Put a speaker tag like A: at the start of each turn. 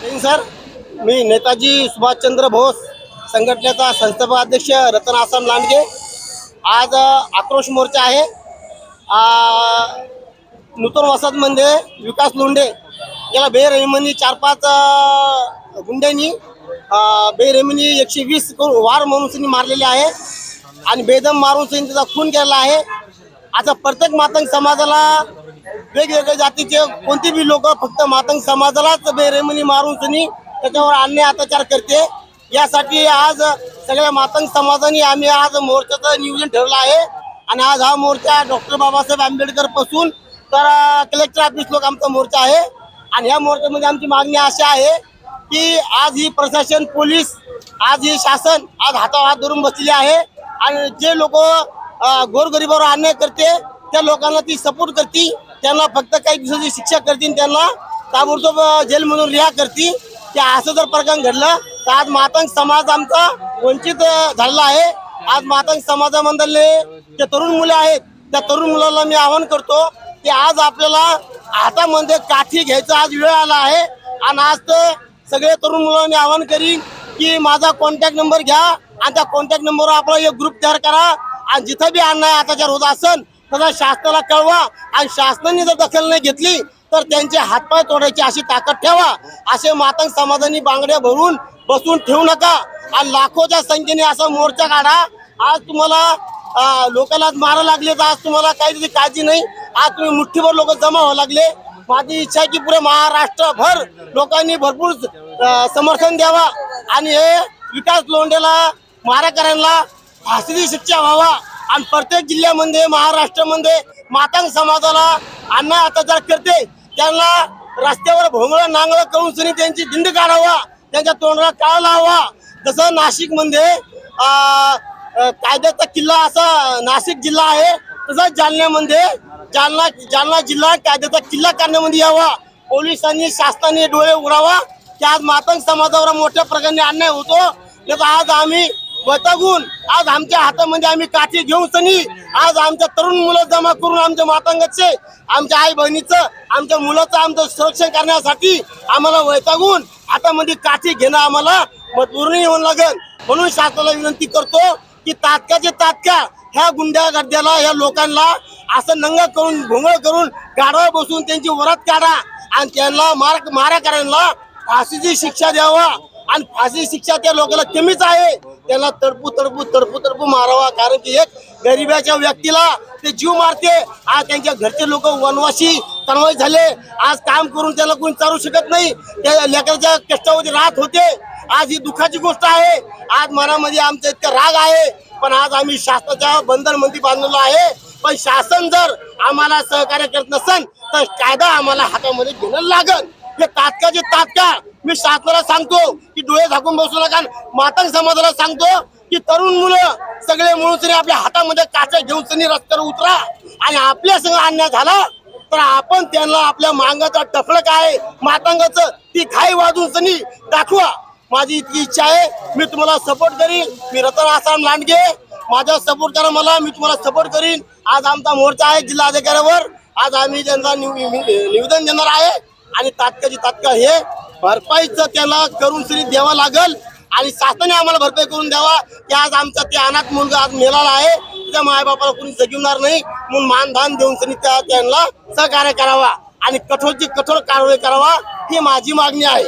A: Sir मी नेताजी सुभाषचंद्र बोस संघटनेचा संस्थापक अध्यक्ष रतन आसाम लांडगे. आज आक्रोश मोर्चा आहे. नूतन वसाहतमध्ये विकास लोंढे याला बेरहिमनी चार पाच गुंड्यांनी बेरहिमनी एकशे वीस करून वार म्हणून मारलेले आहे. आणि बेदम मारून त्यांनी त्याचा खून केला आहे. आता प्रत्येक मातंग समाजाला वेगवेगळ्या जातीचे कोणते बी लोक फक्त मातंग समाजालाच बेरेमनी मारून सुनी त्याच्यावर अन्याय अत्याचार करते. यासाठी आज सगळ्या मातंग समाजाने आम्ही आज मोर्चाचं नियोजन ठेवलं आहे. आणि आज हा मोर्चा डॉक्टर बाबासाहेब आंबेडकरपासून तर कलेक्टर ऑफिस लोक आमचा मोर्चा आहे. आणि ह्या मोर्चामध्ये आमची मागणी अशी आहे की आज ही प्रशासन पोलीस आज ही शासन आज हातावर हात धरून बसलेली आहे. आणि जे लोक गोरगरिबावर अन्याय करते त्या लोकांना ती सपोर्ट करते. त्यांना फक्त काही दिवसाची शिक्षा करतील त्यांना ताबडतोब जेलमधून रिहा करतील. की असं जर प्रकरण घडलं तर आज मातंग समाज आमचा वंचित झालेला आहे. आज मातंग समाजामधले जे तरुण मुले आहेत त्या तरुण मुलाला मी आवाहन करतो की आज आपल्याला हातामध्ये काठी घ्यायचा आज वेळ आला आहे. आणि आज तर सगळे तरुण मुलांनी आवाहन करीन की माझा कॉन्टॅक्ट नंबर घ्या. आणि त्या कॉन्टॅक्ट नंबरवर आपला एक ग्रुप तयार करा. आणि जिथं बी अन्याय अत्याचार होत असन तसा शासनाला कळवा आणि शासनाने जर दखल नाही घेतली तर त्यांचे हातपाय तोडायची अशी ताकद ठेवा. असे मातंग समाजाने बांगड्या भरून बसून ठेवू नका आणि लाखोच्या संख्येने असा मोर्चा काढा. आज तुम्हाला लोकांना मारा लागले तर आज तुम्हाला काही काळजी नाही. आज तुम्ही मुठ्ठीभर लोक जमा व्हावं लागले. माझी इच्छा आहे की पुरे महाराष्ट्रभर लोकांनी भरपूर समर्थन द्यावा. आणि हे विकास लोंढेला मारेकऱ्यांना फाशीची शिक्षा व्हावा. आणि प्रत्येक जिल्ह्यामध्ये महाराष्ट्रामध्ये मातांग समाजाला अन्याय अत्याचार करते. त्यांना रस्त्यावर भोंगळ नांगळ करून सुनी त्यांची दिंड काढावा त्यांच्या तोंडाला काळ लावा. जसं नाशिकमध्ये कायद्याचा किल्ला असा नाशिक जिल्हा आहे तसंच जालन्यामध्ये जालना जालना जिल्हा कायद्याचा किल्ला करण्यामध्ये यावा. पोलिसांनी शासनाने डोळे उघडावा की आज मातंग समाजावर मोठ्या प्रकारे अन्याय होतो. आज आम्ही वैतागून. आज आमच्या हातामध्ये आम्ही काठी घेऊन सनी आज आमच्या तरुण मुलं जमा करून आमच्या मातंगाचे आमच्या आई बहिणीचं आमच्या मुलाचं आमचं संरक्षण करण्यासाठी आम्हाला वैतागून हातामध्ये काठी घेणं आम्हाला मजबुरी होऊन लागेल. म्हणून शासनाला विनंती करतो की तात्काळचे तात्काळ ह्या गुंड्या गड्ड्याला ह्या लोकांना असं नंग करून भोंगळ करून गाडावर बसून त्यांची वरात काढा आणि त्यांना मार माराकऱ्यांना फाशीची शिक्षा द्यावा. आणि फाशी शिक्षा त्या लोकांना कमीच आहे. त्यांना तडपू तडपू तडपू तडपू मारावा. कारण की एक गरीबाच्या व्यक्तीला ते जीव मारते. आज त्यांच्या घरचे लोक वनवासी तणवाई झाले. आज काम करून त्याला कोणी चालू शकत नाही. त्या लेकराच्या कष्टावरती राहत होते. आज ही दुःखाची गोष्ट आहे. आज मनामध्ये आमचा इतका राग आहे. पण आज आम्ही शासनाच्या बंधन मंत्री बांधलेलो आहे. पण शासन जर आम्हाला सहकार्य करत नसेल तर कायदा आम्हाला हातामध्ये घेणं लागल. हे तात्काळचे तात्काळ. मी शासनाला सांगतो की डोळे झाकून बसू नका. मातंग समाजाला सांगतो की तरुण मुलं सगळे मिळून आपल्या हातामध्ये काचा घेऊन तरी रस्त्यावर उतरा आणि आपल्या संग अन्याय झाला तर आपण त्यांना आपल्या मांगाचा टफळ काय? मातंगाचं ती खाई वाजून सनी दाखवा. माझी इतकी इच्छा आहे. मी तुम्हाला सपोर्ट करीन. मी रतन आसाम लांडगे. माझा सपोर्ट करा मला मी तुम्हाला सपोर्ट करीन. आज आमचा मोर्चा आहे जिल्हाधिकाऱ्यावर. आज आम्ही त्यांना निवेदन देणार आहे आणि तात्काळची तात्काळ हे भरपाईचं त्याला करून श्री द्यावं लागल आणि शासनाने आम्हाला भरपाई करून द्यावा की आज आमचा ते अनाथ मुलगा आज मेलाला आहे त्या मायबापाला कोणी जगवणार नाही म्हणून मानधान देऊन त्यांनी त्या त्यांना सहकार्य करावा आणि कठोरची कठोर कारवाई करावा ही माझी मागणी आहे.